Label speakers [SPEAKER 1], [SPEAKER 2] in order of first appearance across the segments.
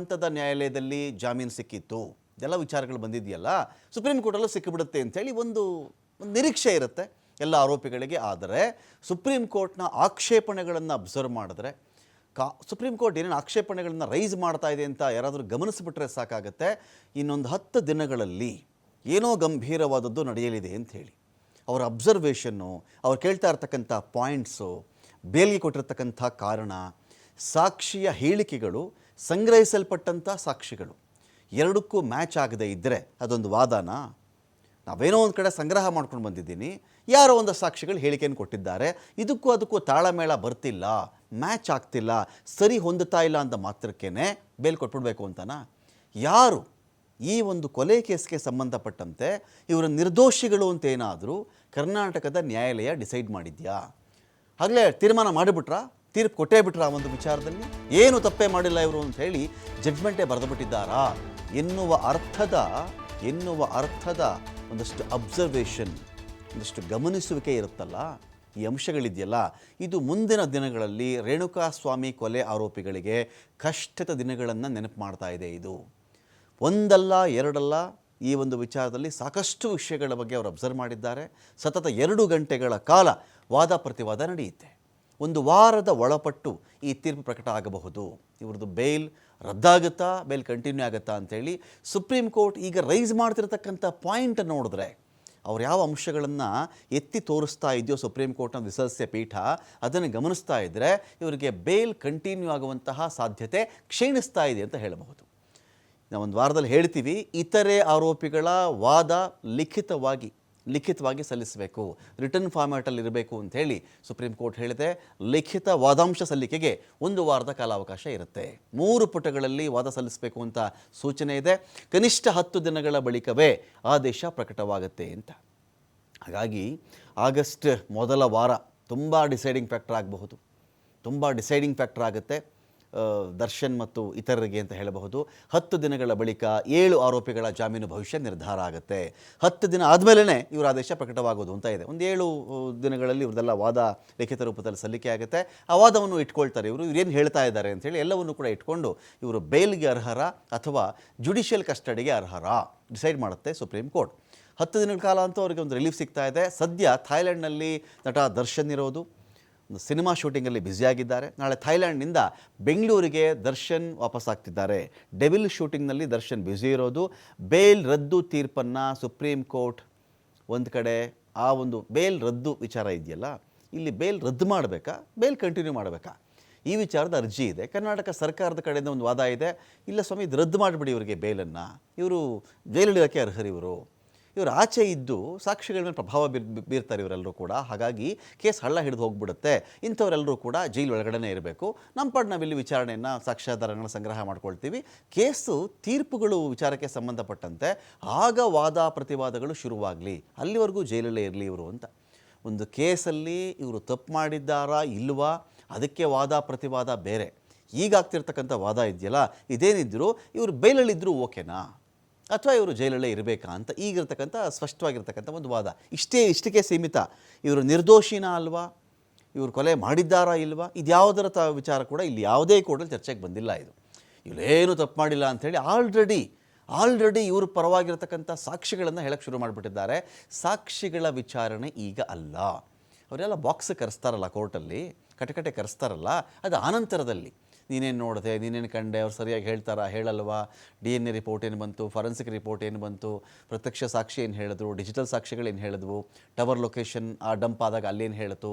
[SPEAKER 1] ಹಂತದ ನ್ಯಾಯಾಲಯದಲ್ಲಿ ಜಾಮೀನು ಸಿಕ್ಕಿತ್ತು. ಎಲ್ಲ ವಿಚಾರಗಳು ಬಂದಿದೆಯಲ್ಲ? ಸುಪ್ರೀಂ ಕೋರ್ಟಲ್ಲೂ ಸಿಕ್ಕಿಬಿಡುತ್ತೆ ಅಂತೇಳಿ ಒಂದು ನಿರೀಕ್ಷೆ ಇರುತ್ತೆ ಎಲ್ಲ ಆರೋಪಿಗಳಿಗೆ. ಆದರೆ ಸುಪ್ರೀಂ ಕೋರ್ಟ್ನ ಆಕ್ಷೇಪಣೆಗಳನ್ನು ಅಬ್ಸರ್ವ್ ಮಾಡಿದ್ರೆ ಕಾ ಸುಪ್ರೀಂ ಕೋರ್ಟ್ ಏನೇನು ಆಕ್ಷೇಪಣೆಗಳನ್ನು ರೈಸ್ ಮಾಡ್ತಾ ಇದೆ ಅಂತ ಯಾರಾದರೂ ಗಮನಿಸಿಬಿಟ್ರೆ ಸಾಕಾಗುತ್ತೆ. ಇನ್ನೊಂದು ಹತ್ತು ದಿನಗಳಲ್ಲಿ ಏನೋ ಗಂಭೀರವಾದದ್ದು ನಡೆಯಲಿದೆ ಅಂತ ಹೇಳಿ. ಅವರ ಅಬ್ಸರ್ವೇಷನ್ನು, ಅವ್ರು ಕೇಳ್ತಾ ಇರ್ತಕ್ಕಂಥ ಪಾಯಿಂಟ್ಸು, ಬೇಲ್ಗೆ ಕೊಟ್ಟಿರ್ತಕ್ಕಂಥ ಕಾರಣ, ಸಾಕ್ಷಿಯ ಹೇಳಿಕೆಗಳು ಸಂಗ್ರಹಿಸಲ್ಪಟ್ಟಂಥ ಸಾಕ್ಷಿಗಳು. ಎರಡಕ್ಕೂ ಮ್ಯಾಚ್ ಆಗದೇ ಇದ್ದರೆ ಅದೊಂದು ವಾದನಾ? ನಾವೇನೋ ಒಂದು ಕಡೆ ಸಂಗ್ರಹ ಮಾಡ್ಕೊಂಡು ಬಂದಿದ್ದೀನಿ. ಯಾರೋ ಒಂದು ಸಾಕ್ಷಿಗಳು ಹೇಳಿಕೆಯನ್ನು ಕೊಟ್ಟಿದ್ದಾರೆ. ಇದಕ್ಕೂ ಅದಕ್ಕೂ ತಾಳಮೇಳ ಬರ್ತಿಲ್ಲ. ಮ್ಯಾಚ್ ಆಗ್ತಿಲ್ಲ. ಸರಿ ಹೊಂದುತ್ತಾ ಇಲ್ಲ ಅಂತ ಮಾತ್ರಕ್ಕೇ ಬೇಲ್ ಕೊಟ್ಬಿಡ್ಬೇಕು ಅಂತನಾ? ಯಾರು ಈ ಒಂದು ಕೊಲೆ ಕೇಸ್ಗೆ ಸಂಬಂಧಪಟ್ಟಂತೆ ಇವರ ನಿರ್ದೋಷಿಗಳು ಅಂತ ಏನಾದರೂ ಕರ್ನಾಟಕದ ನ್ಯಾಯಾಲಯ ಡಿಸೈಡ್ ಮಾಡಿದ್ಯಾ? ಆಗಲೇ ತೀರ್ಮಾನ ಮಾಡಿಬಿಟ್ರಾ? ತೀರ್ಪು ಕೊಟ್ಟೇ ಬಿಟ್ರ ಆ ಒಂದು ವಿಚಾರದಲ್ಲಿ? ಏನು ತಪ್ಪೇ ಮಾಡಿಲ್ಲ ಇವರು ಅಂತ ಹೇಳಿ ಜಡ್ಜ್ಮೆಂಟೇ ಬರೆದು ಬಿಟ್ಟಿದ್ದಾರಾ ಎನ್ನುವ ಅರ್ಥದ ಎನ್ನುವ ಅರ್ಥದ ಒಂದಷ್ಟು ಅಬ್ಸರ್ವೇಷನ್ ಒಂದಷ್ಟು ಗಮನಿಸುವಿಕೆ ಇರುತ್ತಲ್ಲ? ಈ ಅಂಶಗಳಿದೆಯಲ್ಲ? ಇದು ಮುಂದಿನ ದಿನಗಳಲ್ಲಿ ರೇಣುಕಾಸ್ವಾಮಿ ಕೊಲೆ ಆರೋಪಿಗಳಿಗೆ ಕಷ್ಟದ ದಿನಗಳನ್ನು ನೆನಪು ಮಾಡ್ತಾ ಇದೆ ಇದು. ಒಂದಲ್ಲ, ಎರಡಲ್ಲ ಈ ಒಂದು ವಿಚಾರದಲ್ಲಿ ಸಾಕಷ್ಟು ವಿಷಯಗಳ ಬಗ್ಗೆ ಅವರು ಅಬ್ಸರ್ವ್ ಮಾಡಿದ್ದಾರೆ. ಸತತ ಎರಡು ಗಂಟೆಗಳ ಕಾಲ ವಾದ ಪ್ರತಿವಾದ ನಡೆಯುತ್ತೆ. ಒಂದು ವಾರದ ಒಳಪಟ್ಟು ಈ ತೀರ್ಪು ಪ್ರಕಟ ಆಗಬಹುದು. ಇವ್ರದ್ದು ಬೇಲ್ ರದ್ದಾಗುತ್ತಾ ಬೇಲ್ ಕಂಟಿನ್ಯೂ ಆಗುತ್ತಾ ಅಂತೇಳಿ ಸುಪ್ರೀಂ ಕೋರ್ಟ್ ಈಗ ರೈಸ್ ಮಾಡ್ತಿರ್ತಕ್ಕಂಥ ಪಾಯಿಂಟ್ ನೋಡಿದ್ರೆ ಅವ್ರು ಯಾವ ಅಂಶಗಳನ್ನು ಎತ್ತಿ ತೋರಿಸ್ತಾ ಇದೆಯೋ ಸುಪ್ರೀಂ ಕೋರ್ಟ್ನ ವಿಸದಸ್ಯ ಪೀಠ, ಅದನ್ನು ಗಮನಿಸ್ತಾ ಇದ್ದರೆ ಇವರಿಗೆ ಬೇಲ್ ಕಂಟಿನ್ಯೂ ಆಗುವಂತಹ ಸಾಧ್ಯತೆ ಕ್ಷೀಣಿಸ್ತಾ ಇದೆ ಅಂತ ಹೇಳಬಹುದು. ನಾವು ಒಂದು ವಾರದಲ್ಲಿ ಹೇಳ್ತೀವಿ, ಇತರೆ ಆರೋಪಿಗಳ ವಾದ ಲಿಖಿತವಾಗಿ ಲಿಖಿತವಾಗಿ ಸಲ್ಲಿಸಬೇಕು. ರಿಟರ್ನ್ ಫಾರ್ಮ್ಯಾಟಲ್ಲಿ ಇರಬೇಕು ಅಂತ ಹೇಳಿ ಸುಪ್ರೀಂ ಕೋರ್ಟ್ ಹೇಳಿದೆ. ಲಿಖಿತ ವಾದಾಂಶ ಸಲ್ಲಿಕೆಗೆ ಒಂದು ವಾರದ ಕಾಲಾವಕಾಶ ಇರುತ್ತೆ. ಮೂರು ಪುಟಗಳಲ್ಲಿ ವಾದ ಸಲ್ಲಿಸಬೇಕು ಅಂತ ಸೂಚನೆ ಇದೆ. ಕನಿಷ್ಠ ಹತ್ತು ದಿನಗಳ ಬಳಿಕವೇ ಆದೇಶ ಪ್ರಕಟವಾಗುತ್ತೆ ಅಂತ. ಹಾಗಾಗಿ ಆಗಸ್ಟ್ ಮೊದಲ ವಾರ ತುಂಬ ಡಿಸೈಡಿಂಗ್ ಫ್ಯಾಕ್ಟರ್ ಆಗಬಹುದು. ತುಂಬ ಡಿಸೈಡಿಂಗ್ ಫ್ಯಾಕ್ಟರ್ ಆಗುತ್ತೆ. ದರ್ಶನ್ ಮತ್ತು ಇತರರಿಗೆ ಅಂತ ಹೇಳಬಹುದು. ಹತ್ತು ದಿನಗಳ ಬಳಿಕ ಏಳು ಆರೋಪಿಗಳ ಜಾಮೀನು ಭವಿಷ್ಯ ನಿರ್ಧಾರ ಆಗುತ್ತೆ. ಹತ್ತು ದಿನ ಆದಮೇಲೆ ಇವರ ಆದೇಶ ಪ್ರಕಟವಾಗೋದು ಅಂತ ಇದೆ. ಒಂದು ಏಳು ದಿನಗಳಲ್ಲಿ ಇವ್ರದೆಲ್ಲ ವಾದ ಲಿಖಿತ ರೂಪದಲ್ಲಿ ಸಲ್ಲಿಕೆ ಆಗುತ್ತೆ. ಆ ವಾದವನ್ನು ಇಟ್ಕೊಳ್ತಾರೆ ಇವರು. ಇವರೇನು ಹೇಳ್ತಾ ಇದ್ದಾರೆ ಅಂತೇಳಿ ಎಲ್ಲವನ್ನು ಕೂಡ ಇಟ್ಕೊಂಡು ಇವರು ಬೇಲ್ಗೆ ಅರ್ಹರ ಅಥವಾ ಜುಡಿಷಿಯಲ್ ಕಸ್ಟಡಿಗೆ ಅರ್ಹರ ಡಿಸೈಡ್ ಮಾಡುತ್ತೆ ಸುಪ್ರೀಂ ಕೋರ್ಟ್. ಹತ್ತು ದಿನಗಳ ಕಾಲ ಅಂತೂ ಅವರಿಗೆ ಒಂದು ರಿಲೀಫ್ ಸಿಗ್ತಾ ಇದೆ. ಸದ್ಯ ಥಾಯ್ಲೆಂಡ್ನಲ್ಲಿ ನಟ ದರ್ಶನ್ ಇರೋದು. ಸಿನಿಮಾ ಶೂಟಿಂಗಲ್ಲಿ ಬ್ಯುಸಿಯಾಗಿದ್ದಾರೆ. ನಾಳೆ ಥೈಲ್ಯಾಂಡ್ನಿಂದ ಬೆಂಗಳೂರಿಗೆ ದರ್ಶನ್ ವಾಪಸ್ ಆಗ್ತಿದ್ದಾರೆ ಡೆವಿಲ್ ಶೂಟಿಂಗ್ನಲ್ಲಿ ದರ್ಶನ್ ಬ್ಯುಸಿ ಇರೋದು. ಬೇಲ್ ರದ್ದು ತೀರ್ಪನ್ನು ಸುಪ್ರೀಂ ಕೋರ್ಟ್ ಒಂದು ಕಡೆ, ಆ ಒಂದು ಬೇಲ್ ರದ್ದು ವಿಚಾರ ಇದೆಯಲ್ಲ, ಇಲ್ಲಿ ಬೇಲ್ ರದ್ದು ಮಾಡಬೇಕಾ? ಬೇಲ್ ಕಂಟಿನ್ಯೂ ಮಾಡಬೇಕಾ? ಈ ವಿಚಾರದ ಅರ್ಜಿ ಇದೆ. ಕರ್ನಾಟಕ ಸರ್ಕಾರದ ಕಡೆಯಿಂದ ಒಂದು ವಾದ ಇದೆ. ಇಲ್ಲ ಸ್ವಾಮಿ, ಇದು ರದ್ದು ಮಾಡಿಬಿಡಿ ಇವರಿಗೆ ಬೇಲನ್ನು. ಇವರು ಜೈಲಿಡೋಕ್ಕೆ ಅರ್ಹರು ಇವರು ಆಚೆ ಇದ್ದು ಸಾಕ್ಷಿಗಳ ಮೇಲೆ ಪ್ರಭಾವ ಬೀರ್, ಬೀರ್ತಾರೆ ಇವರೆಲ್ಲರೂ ಕೂಡ. ಹಾಗಾಗಿ ಕೇಸ್ ಹಳ್ಳ ಹಿಡಿದು ಹೋಗ್ಬಿಡುತ್ತೆ. ಇಂಥವರೆಲ್ಲರೂ ಕೂಡ ಜೈಲು ಒಳಗಡೆನೇ ಇರಬೇಕು. ನಮ್ಮ ಪಾಡ್ ನಾವಿಲ್ಲಿ ವಿಚಾರಣೆಯನ್ನು ಸಾಕ್ಷ್ಯಾಧಾರಗಳನ್ನ ಸಂಗ್ರಹ ಮಾಡ್ಕೊಳ್ತೀವಿ. ಕೇಸು ತೀರ್ಪುಗಳು ವಿಚಾರಕ್ಕೆ ಸಂಬಂಧಪಟ್ಟಂತೆ ಆಗ ವಾದ ಪ್ರತಿವಾದಗಳು ಶುರುವಾಗಲಿ, ಅಲ್ಲಿವರೆಗೂ ಜೈಲಲ್ಲೇ ಇರಲಿ ಇವರು ಅಂತ. ಒಂದು ಕೇಸಲ್ಲಿ ಇವರು ತಪ್ಪು ಮಾಡಿದ್ದಾರಾ ಇಲ್ವಾ? ಅದಕ್ಕೆ ವಾದ ಪ್ರತಿವಾದ ಬೇರೆ. ಈಗಾಗ್ತಿರ್ತಕ್ಕಂಥ ವಾದ ಇದೆಯಲ್ಲ, ಇದೇನಿದ್ರು ಇವರು ಬೈಲಲ್ಲಿದ್ದರೂ ಓಕೆನಾ? ಅಥವಾ ಇವರು ಜೈಲಲ್ಲೇ ಇರಬೇಕಾ ಅಂತ ಈಗಿರ್ತಕ್ಕಂಥ ಸ್ಪಷ್ಟವಾಗಿರ್ತಕ್ಕಂಥ ಒಂದು ವಾದ. ಇಷ್ಟೇ ಇಷ್ಟಕ್ಕೆ ಸೀಮಿತ. ಇವರು ನಿರ್ದೋಷಿನ ಅಲ್ವಾ? ಇವರು ಕೊಲೆ ಮಾಡಿದ್ದಾರಾ ಇಲ್ವಾ? ಇದ್ಯಾವುದರ ತ ವಿಚಾರ ಕೂಡ ಇಲ್ಲಿ ಯಾವುದೇ ಕೋರ್ಟಲ್ಲಿ ಚರ್ಚೆಗೆ ಬಂದಿಲ್ಲ ಇದು. ಇವರೇನು ತಪ್ಪು ಮಾಡಿಲ್ಲ ಅಂಥೇಳಿ ಆಲ್ರೆಡಿ ಆಲ್ರೆಡಿ ಇವ್ರ ಪರವಾಗಿರ್ತಕ್ಕಂಥ ಸಾಕ್ಷಿಗಳನ್ನು ಹೇಳಕ್ಕೆ ಶುರು ಮಾಡಿಬಿಟ್ಟಿದ್ದಾರೆ. ಸಾಕ್ಷಿಗಳ ವಿಚಾರಣೆ ಈಗ ಅಲ್ಲ. ಅವರೆಲ್ಲ ಬಾಕ್ಸ್ ಕರೆಸ್ತಾರಲ್ಲ ಕೋರ್ಟಲ್ಲಿ, ಕಟಕಟೆ ಕರೆಸ್ತಾರಲ್ಲ, ಅದು ಆನಂತರದಲ್ಲಿ. ನೀನೇನು ನೋಡಿದೆ, ನೀನೇನು ಕಂಡೆ? ಅವ್ರು ಸರಿಯಾಗಿ ಹೇಳ್ತಾರಾ? ಹೇಳಲ್ವಾ? ಡಿ ಎನ್ ಎ ರಿಪೋರ್ಟ್ ಏನು ಬಂತು? ಫಾರೆನ್ಸಿಕ್ ರಿಪೋರ್ಟ್ ಏನು ಬಂತು? ಪ್ರತ್ಯಕ್ಷ ಸಾಕ್ಷಿ ಏನು ಹೇಳಿದ್ರು? ಡಿಜಿಟಲ್ ಸಾಕ್ಷಿಗಳು ಏನು ಹೇಳಿದ್ವು? ಟವರ್ ಲೊಕೇಶನ್ ಆ ಡಂಪ್ ಆದಾಗ ಅಲ್ಲೇನು ಹೇಳಿತು?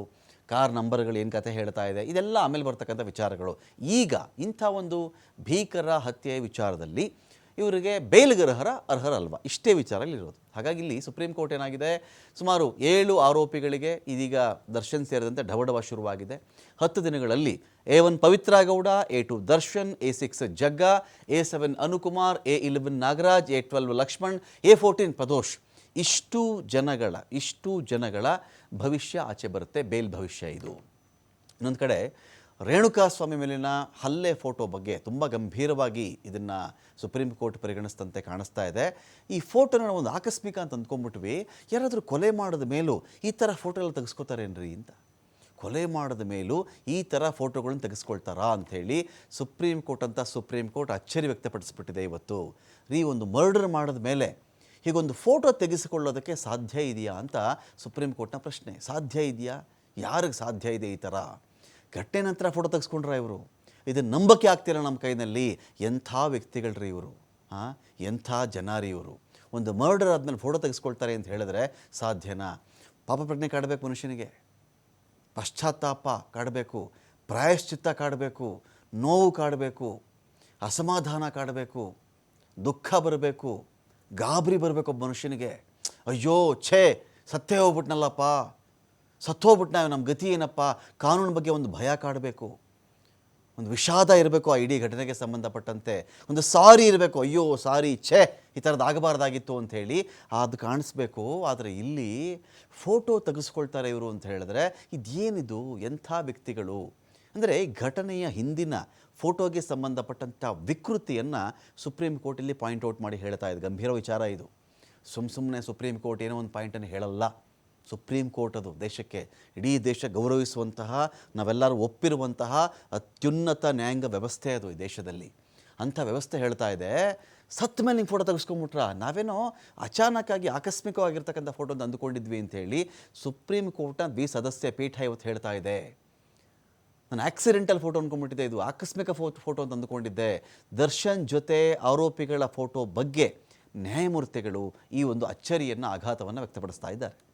[SPEAKER 1] ಕಾರ್ ನಂಬರ್ಗಳು ಏನು ಕತೆ ಹೇಳ್ತಾ ಇದೆ? ಇದೆಲ್ಲ ಆಮೇಲೆ ಬರ್ತಕ್ಕಂಥ ವಿಚಾರಗಳು. ಈಗ ಇಂಥ ಒಂದು ಭೀಕರ ಹತ್ಯೆ ವಿಚಾರದಲ್ಲಿ ಇವರಿಗೆ ಬೇಲ್ಗರ್ಹರ ಅರ್ಹರಲ್ವ? ಇಷ್ಟೇ ವಿಚಾರ ಇಲ್ಲಿರೋದು ಹಾಗಾಗಿ ಇಲ್ಲಿ ಸುಪ್ರೀಂ ಕೋರ್ಟ್ ಏನಾಗಿದೆ? ಸುಮಾರು ಏಳು ಆರೋಪಿಗಳಿಗೆ ಇದೀಗ ದರ್ಶನ್ ಸೇರಿದಂತೆ ಢವಢವ ಶುರುವಾಗಿದೆ. ಹತ್ತು ದಿನಗಳಲ್ಲಿ A one Pavithra Gowda A two Darshan A six Jagga A seven Anukumar A eleven Nagaraj A twelve Lakshman A fourteen Pradosh. ಇಷ್ಟು ಜನಗಳ ಇಷ್ಟು ಜನಗಳ ಭವಿಷ್ಯ ಆಚೆ ಬರುತ್ತೆ, ಬೇಲ್ ಭವಿಷ್ಯ ಇದು. ಇನ್ನೊಂದು ಕಡೆ ರೇಣುಕಾಸ್ವಾಮಿ ಮೇಲಿನ ಹಲ್ಲೆ ಫೋಟೋ ಬಗ್ಗೆ ತುಂಬ ಗಂಭೀರವಾಗಿ ಇದನ್ನು ಸುಪ್ರೀಂ ಕೋರ್ಟ್ ಪರಿಗಣಿಸಿದಂತೆ ಕಾಣಿಸ್ತಾ ಇದೆ. ಈ ಫೋಟೋನ ಒಂದು ಆಕಸ್ಮಿಕ ಅಂತ ಅಂದ್ಕೊಂಡ್ಬಿಟ್ವಿ. ಯಾರಾದರೂ ಕೊಲೆ ಮಾಡಿದ ಮೇಲೂ ಈ ಥರ ಫೋಟೋ ಎಲ್ಲ ತೆಗೆಸ್ಕೋತಾರೇನ್ರಿ ಅಂತ? ಕೊಲೆ ಮಾಡಿದ ಮೇಲೂ ಈ ಥರ ಫೋಟೋಗಳನ್ನ ತೆಗೆಸ್ಕೊಳ್ತಾರಾ ಅಂಥೇಳಿ ಸುಪ್ರೀಂ ಕೋರ್ಟ್ ಅಂತ ಸುಪ್ರೀಂ ಕೋರ್ಟ್ ಅಚ್ಚರಿ ವ್ಯಕ್ತಪಡಿಸ್ಬಿಟ್ಟಿದೆ ಇವತ್ತು. ರೀ, ಒಂದು ಮರ್ಡರ್ ಮಾಡಿದ ಮೇಲೆ ಹೀಗೊಂದು ಫೋಟೋ ತೆಗೆಸಿಕೊಳ್ಳೋದಕ್ಕೆ ಸಾಧ್ಯ ಇದೆಯಾ ಅಂತ ಸುಪ್ರೀಂ ಕೋರ್ಟ್ನ ಪ್ರಶ್ನೆ. ಸಾಧ್ಯ ಇದೆಯಾ? ಯಾರಿಗೆ ಸಾಧ್ಯ ಇದೆ ಈ ಥರ ಘಟನೆ ನಂತರ ಫೋಟೋ ತೆಗೆಸ್ಕೊಂಡ್ರ ಇವರು. ಇದನ್ನು ನಂಬಕ್ಕೆ ಆಗ್ತಿಲ್ಲ ನಮ್ಮ ಕೈನಲ್ಲಿ. ಎಂಥ ವ್ಯಕ್ತಿಗಳ್ರಿ ಇವರು? ಹಾಂ ಎಂಥ ಜನ ಇವರು? ಒಂದು ಮರ್ಡರ್ ಆದಮೇಲೆ ಫೋಟೋ ತೆಗೆಸ್ಕೊಳ್ತಾರೆ ಅಂತ ಹೇಳಿದ್ರೆ ಸಾಧ್ಯನಾ? ಪಾಪ ಪ್ರಜ್ಞೆ ಕಾಡಬೇಕು ಮನುಷ್ಯನಿಗೆ. ಪಶ್ಚಾತ್ತಾಪ ಕಾಡಬೇಕು. ಪ್ರಾಯಶ್ಚಿತ್ತ ಕಾಡಬೇಕು. ನೋವು ಕಾಡಬೇಕು. ಅಸಮಾಧಾನ ಕಾಡಬೇಕು. ದುಃಖ ಬರಬೇಕು. ಗಾಬರಿ ಬರಬೇಕು ಒಬ್ಬ ಮನುಷ್ಯನಿಗೆ. ಅಯ್ಯೋ, ಛೇ, ಸತ್ತೇ ಹೋಗ್ಬಿಟ್ನಲ್ಲಪ್ಪ. ಸತ್ತೋಗ್ಬಿಟ್ನ ನಮ್ಮ ಗತಿ ಏನಪ್ಪ? ಕಾನೂನು ಬಗ್ಗೆ ಒಂದು ಭಯ ಕಾಡಬೇಕು. ಒಂದು ವಿಷಾದ ಇರಬೇಕು ಆ ಇಡೀ ಘಟನೆಗೆ ಸಂಬಂಧಪಟ್ಟಂತೆ. ಒಂದು ಸಾರಿ ಇರಬೇಕು, ಅಯ್ಯೋ ಸಾರಿ, ಛೇ, ಈ ಥರದ್ದು ಆಗಬಾರ್ದಾಗಿತ್ತು ಅಂಥೇಳಿ ಅದು ಕಾಣಿಸ್ಬೇಕು. ಆದರೆ ಇಲ್ಲಿ ಫೋಟೋ ತೆಗೆಸ್ಕೊಳ್ತಾರೆ ಇವರು ಅಂತ ಹೇಳಿದ್ರೆ ಇದೇನಿದು ಎಂಥ ವ್ಯಕ್ತಿಗಳು? ಅಂದರೆ ಘಟನೆಯ ಹಿಂದಿನ ಫೋಟೋಗೆ ಸಂಬಂಧಪಟ್ಟಂಥ ವಿಕೃತಿಯನ್ನು ಸುಪ್ರೀಂ ಕೋರ್ಟಲ್ಲಿ ಪಾಯಿಂಟ್ ಔಟ್ ಮಾಡಿ ಹೇಳ್ತಾ ಇದೆ. ಗಂಭೀರ ವಿಚಾರ ಇದು. ಸುಮ್ಮ ಸುಮ್ಮನೆ ಸುಪ್ರೀಂ ಕೋರ್ಟ್ ಏನೋ ಒಂದು ಪಾಯಿಂಟನ್ನು ಹೇಳಲ್ಲ. ಸುಪ್ರೀಂ ಕೋರ್ಟ್ ಅದು ದೇಶಕ್ಕೆ, ಇಡೀ ದೇಶ ಗೌರವಿಸುವಂತಹ, ನಾವೆಲ್ಲರೂ ಒಪ್ಪಿರುವಂತಹ ಅತ್ಯುನ್ನತ ನ್ಯಾಯಾಂಗ ವ್ಯವಸ್ಥೆ ಅದು ಈ ದೇಶದಲ್ಲಿ. ಅಂಥ ವ್ಯವಸ್ಥೆ ಹೇಳ್ತಾ ಇದೆ. ಸತ್ತ ಮೇಲೆ ನಿಮ್ಮ ಫೋಟೋ ತೆಗೆಸ್ಕೊಂಬಿಟ್ರ? ನಾವೇನೋ ಅಚಾನಕ್ಕಾಗಿ ಆಕಸ್ಮಿಕವಾಗಿರ್ತಕ್ಕಂಥ ಫೋಟೋ ಅಂತ ಅಂದುಕೊಂಡಿದ್ವಿ ಅಂತೇಳಿ ಸುಪ್ರೀಂ ಕೋರ್ಟ್ನ ದ್ವಿ ಸದಸ್ಯ ಪೀಠ ಇವತ್ತು ಹೇಳ್ತಾ ಇದೆ. ನಾನು ಆಕ್ಸಿಡೆಂಟಲ್ ಫೋಟೋ ಅಂದ್ಕೊಂಡ್ಬಿಟ್ಟಿದ್ದೆ ಇದು ಆಕಸ್ಮಿಕ ಫೋ ಫೋಟೋ ಅಂತ ಅಂದುಕೊಂಡಿದ್ದೆ. ದರ್ಶನ್ ಜೊತೆ ಆರೋಪಿಗಳ ಫೋಟೋ ಬಗ್ಗೆ ನ್ಯಾಯಮೂರ್ತಿಗಳು ಈ ಒಂದು ಅಚ್ಚರಿಯನ್ನು ಆಘಾತವನ್ನು ವ್ಯಕ್ತಪಡಿಸ್ತಾ ಇದ್ದಾರೆ.